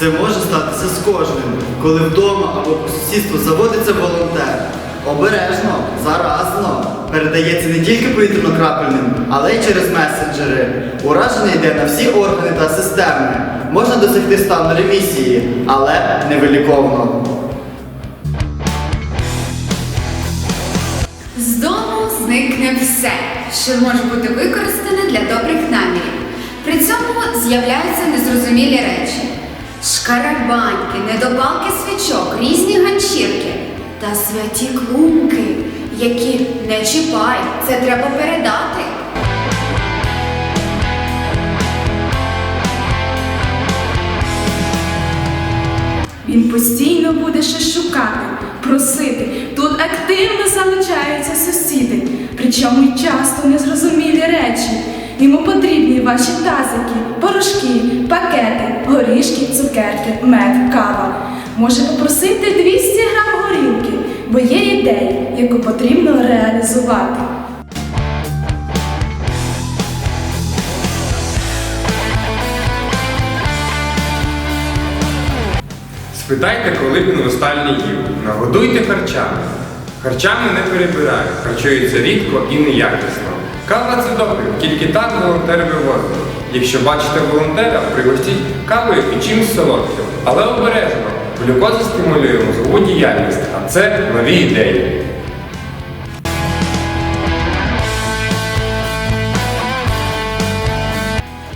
статися з кожним, коли вдома або по сусідству заводиться волонтер. Обережно, заразно передається не тільки повітряно-крапельним, але й через месенджери. Ураження йде на всі органи та системи. Можна досягти стану ремісії, але невиліковно. З дому зникне все, що може бути використане для добрих намірів. При цьому з'являються незрозумілі речі: шкарабаньки, недопалки свічок, різні ганчірки та святі клумки, які не чіпай, це треба передати. Він постійно буде щось шукати, просити. Тут активно залучаються сусіди, причому часто незрозумілі речі. Йому потрібні ваші тазики, порошки, пакети, горішки, цукерки, мед, кава. Може попросити 200 грам горілки, бо є ідея, яку потрібно реалізувати. Спитайте, коли він востаннє їв. Нагодуйте харчами. Харчами не перебирають, харчуються рідко і неякісно. Кава це добре, тільки так волонтер вивозить. Якщо бачите волонтера, пригостіть кавою і чимось солодким. Але обережно, глюкоза стимулює мозгову діяльність, а це нові ідеї.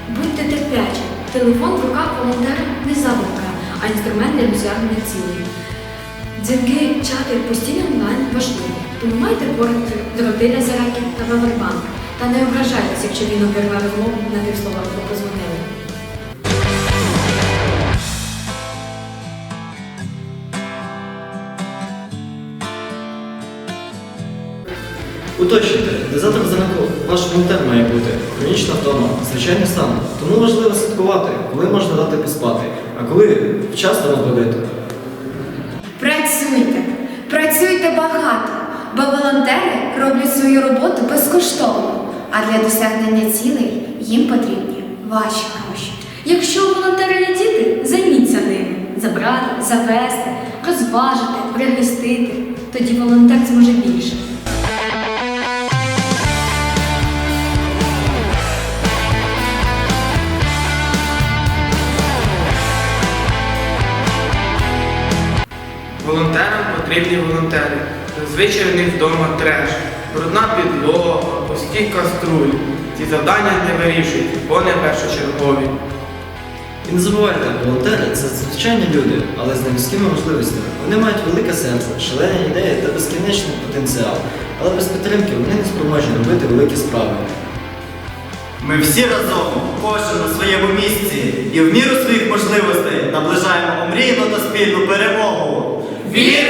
Будьте терплячі. Телефон в руках волонтера не забавка, а інструмент для досягнення цілей. Дзвінки, чати, постійно онлайн важливо. Тому майте поруч дроти для зарядки та павербанк. Та не ображайтеся, якщо він обірве розмову на тих словах, бо позвонили. Уточнюйте, де завтра зранку ваш волонтер має бути. Хронічна втома, звичайний стан. Тому важливо слідкувати, коли можна дати поспати, а коли вчасно розбудити. Працюйте, працюйте багато, бо волонтери роблять свою роботу безкоштовно, а для досягнення цілей їм потрібні ваші гроші. Якщо волонтери є діти, займіться ними. Забрати, завести, розважити, пригостити. Тоді волонтер зможе більше. Волонтерам потрібні волонтери. Зазвичай в них вдома треш, брудна підлога, пусті каструлі. Ці завдання не вирішують, бо не першочергові. І не забувайте, волонтери це звичайні люди, але з нелюдськими можливостями. Вони мають велике серце, шалені ідеї та безкінечний потенціал. Але без підтримки вони не спроможні робити великі справи. Ми всі разом, кожен на своєму місці і в міру своїх можливостей наближаємо омріяну та спільну перемогу. Віримо